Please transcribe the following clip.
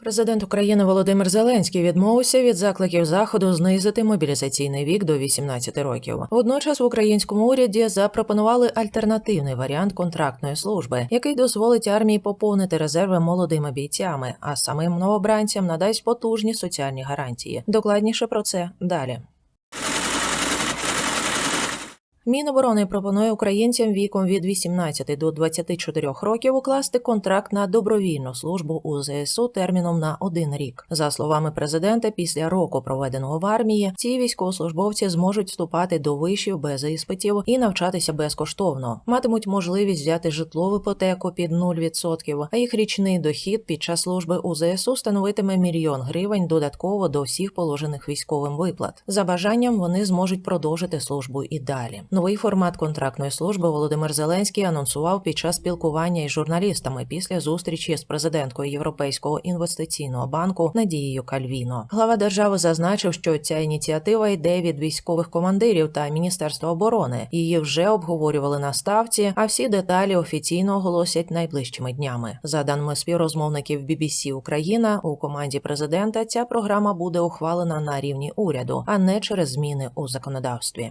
Президент України Володимир Зеленський відмовився від закликів заходу знизити мобілізаційний вік до 18 років. Водночас в українському уряді запропонували альтернативний варіант контрактної служби, який дозволить армії поповнити резерви молодими бійцями, а самим новобранцям надасть потужні соціальні гарантії. Докладніше про це далі. Міноборони пропонує українцям віком від 18 до 24 років укласти контракт на добровільну службу у ЗСУ терміном на один рік. За словами президента, після року проведеного в армії, ці військовослужбовці зможуть вступати до вишів без іспитів і навчатися безкоштовно. Матимуть можливість взяти житлову іпотеку під 0%, а їх річний дохід під час служби у ЗСУ становитиме мільйон гривень додатково до всіх положених військовим виплат. За бажанням вони зможуть продовжити службу і далі. Новий формат контрактної служби Володимир Зеленський анонсував під час спілкування із журналістами після зустрічі з президенткою Європейського інвестиційного банку Надією Кальвіно. Глава держави зазначив, що ця ініціатива йде від військових командирів та Міністерства оборони. Її вже обговорювали на ставці, а всі деталі офіційно оголосять найближчими днями. За даними співрозмовників BBC Україна, у команді президента ця програма буде ухвалена на рівні уряду, а не через зміни у законодавстві.